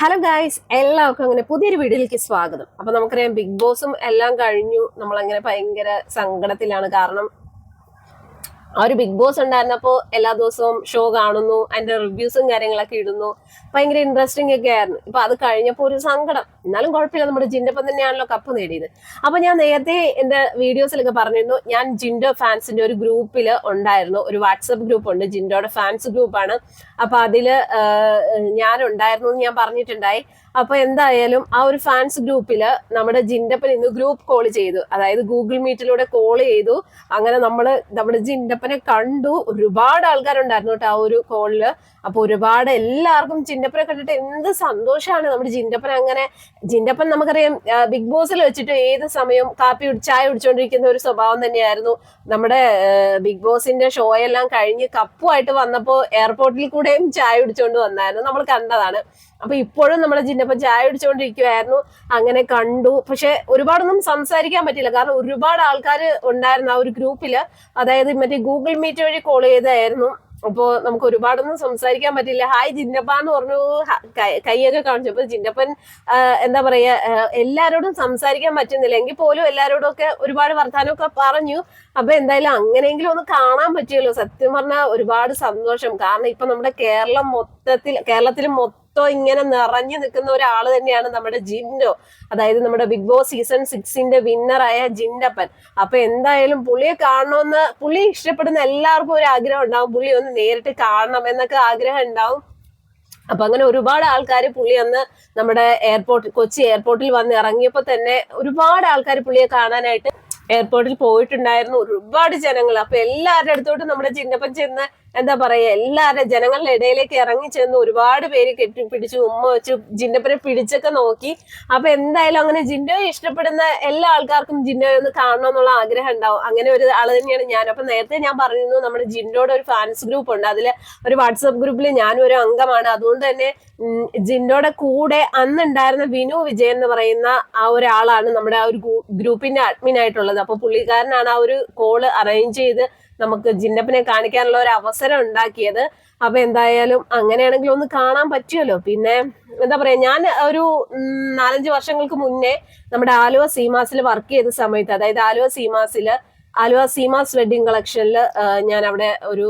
Hello guys എല്ലാവർക്കും അങ്ങനെ പുതിയൊരു വീഡിയോയിലേക്ക് സ്വാഗതം. അപ്പൊ നമുക്കറിയാം ബിഗ് ബോസും എല്ലാം കഴിഞ്ഞു. നമ്മളങ്ങനെ ഭയങ്കര സങ്കടത്തിലാണ്. കാരണം ആ ഒരു ബിഗ് ബോസ് ഉണ്ടായിരുന്നപ്പോൾ എല്ലാ ദിവസവും ഷോ കാണുന്നു അതിന്റെ റിവ്യൂസും കാര്യങ്ങളൊക്കെ ഇടുന്നു. ഭയങ്കര ഇൻട്രസ്റ്റിംഗ് ഒക്കെ ആയിരുന്നു. ഇപ്പൊ അത് കഴിഞ്ഞപ്പോൾ ഒരു സങ്കടം. എന്നാലും കുഴപ്പമില്ല നമ്മുടെ ജിൻഡപ്പം തന്നെയാണല്ലോ കപ്പ് നേടിയത്. അപ്പൊ ഞാൻ നേരത്തെ എന്റെ വീഡിയോസിലൊക്കെ പറഞ്ഞിരുന്നു ഞാൻ ജിൻഡോ ഫാൻസിന്റെ ഒരു ഗ്രൂപ്പിൽ ഉണ്ടായിരുന്നു. ഒരു വാട്സപ്പ് ഗ്രൂപ്പ് ഉണ്ട് ജിൻഡോയുടെ ഫാൻസ് ഗ്രൂപ്പാണ് അപ്പൊ അതിൽ ഞാൻ ഉണ്ടായിരുന്നു എന്ന് ഞാൻ പറഞ്ഞിട്ടുണ്ടായി. അപ്പൊ എന്തായാലും ആ ഒരു ഫാൻസ് ഗ്രൂപ്പിൽ നമ്മുടെ ജിൻഡപ്പൻ ഇന്ന് ഗ്രൂപ്പ് കോൾ ചെയ്തു. അതായത് ഗൂഗിൾ മീറ്റിലൂടെ കോൾ ചെയ്തു. അങ്ങനെ നമ്മൾ നമ്മുടെ ജിൻഡപ്പനെ കണ്ടു. ഒരുപാട് ആൾക്കാരുണ്ടായിരുന്നു കേട്ടോ ആ ഒരു കോളിൽ അപ്പൊ ഒരുപാട് എല്ലാവർക്കും ചിന്നപ്പനെ കണ്ടിട്ട് എന്ത് സന്തോഷമാണ് നമ്മുടെ ചിന്നപ്പൻ അങ്ങനെ. ചിന്നപ്പൻ നമുക്കറിയാം ബിഗ് ബോസിൽ വെച്ചിട്ട് ഏത് സമയവും കാപ്പി ചായ കുടിച്ചുകൊണ്ടിരിക്കുന്ന ഒരു സ്വഭാവം തന്നെയായിരുന്നു. നമ്മുടെ ബിഗ് ബോസിന്റെ ഷോ എല്ലാം കഴിഞ്ഞ് കപ്പുമായിട്ട് വന്നപ്പോ എയർപോർട്ടിൽ കൂടെയും ചായ കുടിച്ചുകൊണ്ട് വന്നായിരുന്നു. നമ്മൾ കണ്ടതാണ്. അപ്പൊ ഇപ്പോഴും നമ്മുടെ ചിന്നപ്പൻ ചായ കുടിച്ചുകൊണ്ടിരിക്കുവായിരുന്നു അങ്ങനെ കണ്ടു. പക്ഷെ ഒരുപാടൊന്നും സംസാരിക്കാൻ പറ്റില്ല കാരണം ഒരുപാട് ആൾക്കാർ ഉണ്ടായിരുന്നു ആ ഒരു ഗ്രൂപ്പിൽ അതായത് മറ്റേ ഗൂഗിൾ മീറ്റ് വഴി കോൾ ചെയ്തായിരുന്നു. അപ്പോ നമുക്ക് ഒരുപാടൊന്നും സംസാരിക്കാൻ പറ്റില്ല. ഹായ് ജിന്നപ്പ എന്ന് പറഞ്ഞു കൈയൊക്കെ കാണിച്ചു. അപ്പൊ ജിന്നപ്പൻ എന്താ പറയാ എല്ലാരോടും സംസാരിക്കാൻ പറ്റുന്നില്ല. എങ്കിൽ പോലും എല്ലാരോടും ഒക്കെ ഒരുപാട് വർത്താനമൊക്കെ പറഞ്ഞു. അപ്പൊ എന്തായാലും അങ്ങനെയെങ്കിലും ഒന്ന് കാണാൻ പറ്റിയല്ലോ സത്യം പറഞ്ഞാൽ ഒരുപാട് സന്തോഷം. കാരണം ഇപ്പൊ നമ്മുടെ കേരളം മൊത്തത്തിൽ കേരളത്തിൽ മൊത്തം ഇങ്ങനെ നിറഞ്ഞു നിൽക്കുന്ന ഒരാൾ തന്നെയാണ് നമ്മുടെ ജിൻഡോ. അതായത് നമ്മുടെ ബിഗ് ബോസ് സീസൺ സിക്സിന്റെ വിന്നറായ ജിൻഡപ്പൻ. അപ്പൊ എന്തായാലും പുള്ളിയെ കാണണമെന്ന് പുള്ളി ഇഷ്ടപ്പെടുന്ന എല്ലാവർക്കും ഒരു ആഗ്രഹം ഉണ്ടാവും. പുള്ളി ഒന്ന് നേരിട്ട് കാണണം എന്നൊക്കെ ആഗ്രഹം ഉണ്ടാവും. അപ്പൊ അങ്ങനെ ഒരുപാട് ആൾക്കാർ പുള്ളി അന്ന് നമ്മുടെ എയർപോർട്ട് കൊച്ചി എയർപോർട്ടിൽ വന്ന് ഇറങ്ങിയപ്പോ തന്നെ ഒരുപാട് ആൾക്കാർ പുള്ളിയെ കാണാനായിട്ട് എയർപോർട്ടിൽ പോയിട്ടുണ്ടായിരുന്നു. ഒരുപാട് ജനങ്ങൾ അപ്പൊ എല്ലാവരുടെ അടുത്തോട്ടും നമ്മുടെ ചിന്നപ്പൻ ചെന്ന് എന്താ പറയാ എല്ലാവരുടെ ജനങ്ങളുടെ ഇടയിലേക്ക് ഇറങ്ങി ചെന്ന് ഒരുപാട് പേര് കെട്ടി പിടിച്ചു ഉമ്മ വെച്ചു ജിന്നപ്പനെ പിടിച്ചൊക്കെ നോക്കി. അപ്പൊ എന്തായാലും അങ്ങനെ ജിന്നോയെ ഇഷ്ടപ്പെടുന്ന എല്ലാ ആൾക്കാർക്കും ജിന്നോയെ ഒന്ന് കാണണം എന്നുള്ള ആഗ്രഹം ഉണ്ടാവും. അങ്ങനെ ഒരു ആൾ തന്നെയാണ് ഞാൻ അപ്പൊ നേരത്തെ ഞാൻ പറഞ്ഞിരുന്നു നമ്മുടെ ജിൻഡോയുടെ ഒരു ഫാൻസ് ഗ്രൂപ്പ് ഉണ്ട്. അതിൽ ഒരു വാട്സപ്പ് ഗ്രൂപ്പിൽ ഞാനും ഒരു അംഗമാണ്. അതുകൊണ്ട് തന്നെ ജിന്നോടെ കൂടെ അന്നുണ്ടായിരുന്ന വിനു വിജയൻ എന്ന് പറയുന്ന ആ ഒരാളാണ് നമ്മുടെ ആ ഒരു ഗ്രൂപ്പിന്റെ അഡ്മിൻ ആയിട്ടുള്ളത്. അപ്പൊ പുള്ളിക്കാരനാണ് ആ ഒരു കോൾ അറേഞ്ച് ചെയ്ത് നമുക്ക് ജിന്നപ്പിനെ കാണിക്കാനുള്ള ഒരു അവസരം ഉണ്ടാക്കിയത്. അപ്പൊ എന്തായാലും അങ്ങനെയാണെങ്കിൽ ഒന്ന് കാണാൻ പറ്റുമല്ലോ. പിന്നെ എന്താ പറയാ ഞാൻ ഒരു നാലഞ്ച് വർഷങ്ങൾക്ക് മുന്നേ നമ്മുടെ ആലുവ സീമാസിൽ വർക്ക് ചെയ്ത സമയത്ത് അതായത് ആലുവ സീമാസിൽ ആലുവ സീമാസ് വെഡിങ് കളക്ഷനിൽ ഞാൻ അവിടെ ഒരു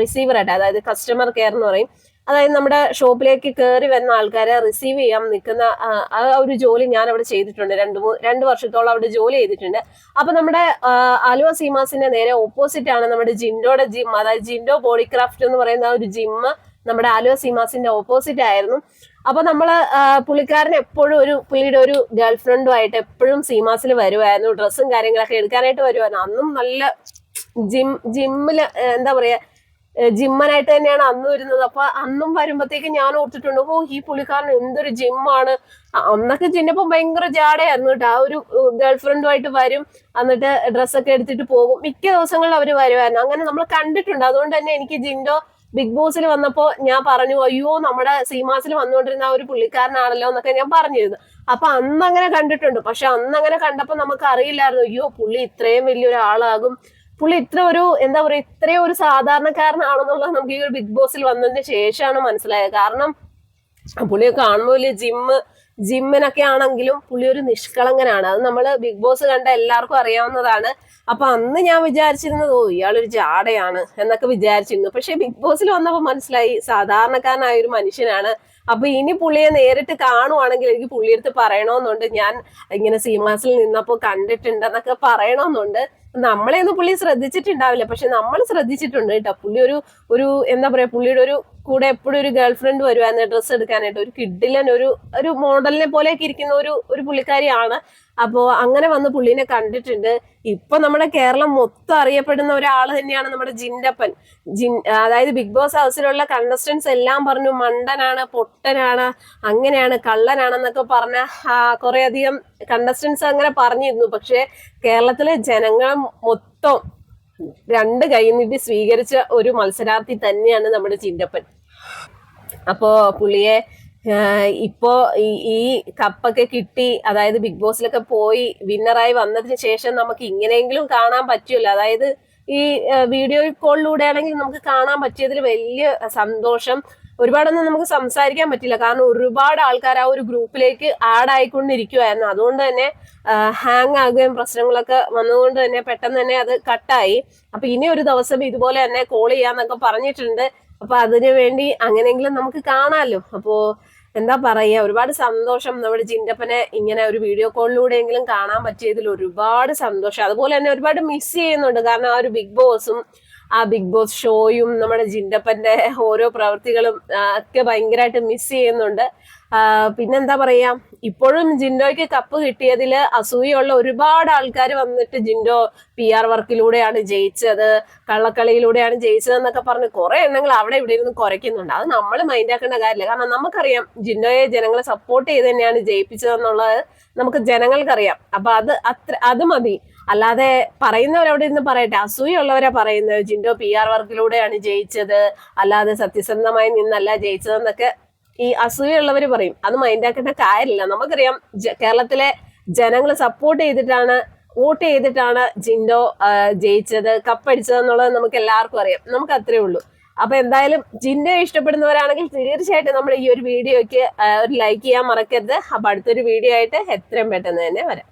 റിസീവർ ആയിട്ട് അതായത് കസ്റ്റമർ കെയർ എന്ന് പറയും. അതായത് നമ്മുടെ ഷോപ്പിലേക്ക് കയറി വരുന്ന ആൾക്കാരെ റിസീവ് ചെയ്യാൻ നിൽക്കുന്ന ആ, ഒരു ജോലി ഞാൻ അവിടെ ചെയ്തിട്ടുണ്ട്. രണ്ട് മൂന്ന് രണ്ട് വർഷത്തോളം അവിടെ ജോലി ചെയ്തിട്ടുണ്ട്. അപ്പൊ നമ്മുടെ ആലുവ സീമാസിന്റെ നേരെ ഓപ്പോസിറ്റ് ആണ് നമ്മുടെ ജിൻഡോയുടെ ജിം അതായത് ജിൻഡോ ബോഡിക്രാഫ്റ്റ് എന്ന് പറയുന്ന ഒരു ജിമ്മ് നമ്മുടെ ആലുവ സീമാസിന്റെ ഓപ്പോസിറ്റ് ആയിരുന്നു. അപ്പൊ നമ്മൾ പുള്ളിക്കാരൻ എപ്പോഴും ഒരു പുള്ളിയുടെ ഒരു ഗേൾ ഫ്രണ്ടുമായിട്ട് എപ്പോഴും സീമാസിൽ വരുമായിരുന്നു ഡ്രസ്സും കാര്യങ്ങളൊക്കെ എടുക്കാനായിട്ട് വരുമായിരുന്നു അന്നും നല്ല ജിം ജിമ്മിൽ എന്താ പറയാ ജിമ്മനായിട്ട് തന്നെയാണ് അന്ന് വരുന്നത് അപ്പൊ അന്നും വരുമ്പോഴത്തേക്ക് ഞാൻ ഓർത്തിട്ടുണ്ട് ഓ ഈ പുള്ളിക്കാരൻ എന്തൊരു ജിമ്മാണ്. അന്നൊക്കെ ചിന്നപ്പം ഭയങ്കര ജാടയായിരുന്നു കേട്ടോ. ആ ഒരു ഗേൾഫ്രണ്ടുമായിട്ട് വരും എന്നിട്ട് ഡ്രസ്സൊക്കെ എടുത്തിട്ട് പോകും. മിക്ക ദിവസങ്ങളിൽ അവർ വരുമായിരുന്നു അങ്ങനെ നമ്മൾ കണ്ടിട്ടുണ്ട്. അതുകൊണ്ട് തന്നെ എനിക്ക് ജിൻഡോ ബിഗ് ബോസിൽ വന്നപ്പോ ഞാൻ പറഞ്ഞു അയ്യോ നമ്മുടെ സീമാസിൽ വന്നുകൊണ്ടിരുന്ന ആ ഒരു പുള്ളിക്കാരനാണല്ലോ എന്നൊക്കെ ഞാൻ പറഞ്ഞിരുന്നു. അപ്പൊ അന്ന് അങ്ങനെ കണ്ടിട്ടുണ്ട്. പക്ഷെ അന്ന് അങ്ങനെ കണ്ടപ്പോ നമുക്ക് അറിയില്ലായിരുന്നു അയ്യോ പുള്ളി ഇത്രയും വലിയൊരാളാകും. പുള്ളി ഇത്ര ഒരു എന്താ പറയാ ഇത്രയും ഒരു സാധാരണക്കാരനാണെന്നുള്ളത് നമുക്ക് ഈ ഒരു ബിഗ് ബോസിൽ വന്നതിന് ശേഷമാണ് മനസ്സിലായത്. കാരണം പുള്ളിയെ കാണുമ്പോൾ വലിയ ജിമ്മ് ജിമ്മിനൊക്കെ ആണെങ്കിലും പുള്ളി ഒരു നിഷ്കളങ്കനാണ്. അത് നമ്മൾ ബിഗ് ബോസ് കണ്ട എല്ലാവർക്കും അറിയാവുന്നതാണ്. അപ്പൊ അന്ന് ഞാൻ വിചാരിച്ചിരുന്നത് ഓ ഇയാളൊരു ജാടയാണ് എന്നൊക്കെ വിചാരിച്ചിരുന്നു. പക്ഷെ ബിഗ് ബോസിൽ വന്നപ്പോൾ മനസ്സിലായി സാധാരണക്കാരനായ ഒരു മനുഷ്യനാണ്. അപ്പൊ ഇനി പുള്ളിയെ നേരിട്ട് കാണുവാണെങ്കിൽ എനിക്ക് പുള്ളിയെടുത്ത് പറയണമെന്നുണ്ട് ഞാൻ ഇങ്ങനെ സീമാസിൽ നിന്നപ്പോൾ കണ്ടിട്ടുണ്ടെന്നൊക്കെ പറയണമെന്നുണ്ട് നമ്മളെ ഒന്നും പുള്ളി ശ്രദ്ധിച്ചിട്ടുണ്ടാവില്ല. പക്ഷെ നമ്മൾ ശ്രദ്ധിച്ചിട്ടുണ്ട് കേട്ടോ. പുള്ളി ഒരു ഒരു എന്താ പറയാ പുള്ളിയുടെ ഒരു കൂടെ എപ്പോഴും ഒരു ഗേൾ ഫ്രണ്ട് ഡ്രസ്സ് എടുക്കാനായിട്ട് ഒരു കിഡിലൻ ഒരു ഒരു മോഡലിനെ പോലെയൊക്കെ ഇരിക്കുന്ന ഒരു ഒരു പുള്ളിക്കാരിയാണ്. അപ്പോ അങ്ങനെ വന്ന് പുള്ളിനെ കണ്ടിട്ടുണ്ട്. ഇപ്പൊ നമ്മുടെ കേരളം മൊത്തം അറിയപ്പെടുന്ന ഒരാൾ തന്നെയാണ് നമ്മുടെ ജിൻഡപ്പൻ. ജിൻ അതായത് ബിഗ് ബോസ് ഹൗസിലുള്ള കണ്ടസ്റ്റൻസ് എല്ലാം പറഞ്ഞു മണ്ടനാണ് പൊട്ടനാണ് അങ്ങനെയാണ് കള്ളനാണെന്നൊക്കെ പറഞ്ഞ കുറെ അധികം കണ്ടസ്റ്റൻസ് അങ്ങനെ പറഞ്ഞിരുന്നു. പക്ഷെ കേരളത്തിലെ ജനങ്ങൾ മൊത്തം രണ്ട് കൈ നീട്ടി സ്വീകരിച്ച ഒരു മത്സരാർത്ഥി തന്നെയാണ് നമ്മുടെ ചിന്തപ്പൻ അപ്പോ പുള്ളിയെ ഇപ്പോ ഈ കപ്പൊക്കെ കിട്ടി അതായത് ബിഗ് ബോസിലൊക്കെ പോയി വിന്നറായി വന്നതിന് ശേഷം നമുക്ക് ഇങ്ങനെയെങ്കിലും കാണാൻ പറ്റുമല്ലോ. അതായത് ഈ വീഡിയോ കോളിലൂടെ ആണെങ്കിൽ നമുക്ക് കാണാൻ പറ്റിയതിൽ വലിയ സന്തോഷം. ഒരുപാടൊന്നും നമുക്ക് സംസാരിക്കാൻ പറ്റില്ല. കാരണം ഒരുപാട് ആൾക്കാർ ആ ഒരു ഗ്രൂപ്പിലേക്ക് ആഡ് ആയിക്കൊണ്ടിരിക്കുവായിരുന്നു. അതുകൊണ്ട് തന്നെ ഹാങ് ആകുകയും പ്രശ്നങ്ങളൊക്കെ വന്നതുകൊണ്ട് തന്നെ പെട്ടെന്ന് തന്നെ അത് കട്ടായി അപ്പൊ ഇനി ഒരു ദിവസം ഇതുപോലെ തന്നെ കോൾ ചെയ്യാന്നൊക്കെ പറഞ്ഞിട്ടുണ്ട്. അപ്പൊ അതിനു വേണ്ടി അങ്ങനെയെങ്കിലും നമുക്ക് കാണാമല്ലോ അപ്പോ എന്താ പറയുക ഒരുപാട് സന്തോഷം. നമ്മുടെ ജിൻഡപ്പനെ ഇങ്ങനെ ഒരു വീഡിയോ കോളിലൂടെയെങ്കിലും കാണാൻ പറ്റിയതിൽ ഒരുപാട് സന്തോഷം. അതുപോലെ തന്നെ ഒരുപാട് മിസ് ചെയ്യുന്നുണ്ട്. കാരണം ആ ഒരു ബിഗ് ബോസും ആ ബിഗ് ബോസ് ഷോയും നമ്മുടെ ജിൻഡപ്പന്റെ ഓരോ പ്രവൃത്തികളും ഒക്കെ ഭയങ്കരമായിട്ട് മിസ് ചെയ്യുന്നുണ്ട്. പിന്നെന്താ പറയാ ഇപ്പോഴും ജിൻഡോയ്ക്ക് കപ്പ് കിട്ടിയതിൽ അസൂയുള്ള ഒരുപാട് ആൾക്കാർ വന്നിട്ട് ജിൻഡോ പി ആർ വർക്കിലൂടെയാണ് ജയിച്ചത് കള്ളക്കളിയിലൂടെയാണ് ജയിച്ചത് എന്നൊക്കെ പറഞ്ഞ് കുറെ എണ്ണങ്ങൾ അവിടെ ഇവിടെ ഇരുന്ന് കുറയ്ക്കുന്നുണ്ട് അത് നമ്മൾ മൈൻഡാക്കേണ്ട കാര്യമില്ല. കാരണം നമുക്കറിയാം ജിൻഡോയെ ജനങ്ങളെ സപ്പോർട്ട് ചെയ്ത് തന്നെയാണ് ജയിപ്പിച്ചതെന്നുള്ളത് നമുക്ക് ജനങ്ങൾക്കറിയാം. അപ്പൊ അത് അത്ര അത് മതി. അല്ലാതെ പറയുന്നവരവിടെ ഇരുന്ന് പറയട്ടെ അസൂയുള്ളവരാ പറയുന്നത് ജിൻഡോ പി ആർ വർക്കിലൂടെയാണ് ജയിച്ചത് അല്ലാതെ സത്യസന്ധമായി നിന്നല്ല ജയിച്ചതെന്നൊക്കെ ഈ അസൂയുള്ളവർ പറയും അത് മൈൻഡാക്കേണ്ട കാര്യമില്ല നമുക്കറിയാം കേരളത്തിലെ ജനങ്ങൾ സപ്പോർട്ട് ചെയ്തിട്ടാണ് വോട്ട് ചെയ്തിട്ടാണ് ജിൻഡോ ജയിച്ചത് കപ്പടിച്ചത് എന്നുള്ളത് നമുക്ക് എല്ലാവർക്കും അറിയാം. നമുക്ക് അത്രേ ഉള്ളൂ. അപ്പൊ എന്തായാലും ജിൻഡോ ഇഷ്ടപ്പെടുന്നവരാണെങ്കിൽ തീർച്ചയായിട്ടും നമ്മൾ ഈ ഒരു വീഡിയോയ്ക്ക് ഒരു ലൈക്ക് ചെയ്യാൻ മറക്കരുത്. അപ്പൊ അടുത്തൊരു വീഡിയോ ആയിട്ട് എത്രയും പെട്ടെന്ന് തന്നെ വരാം.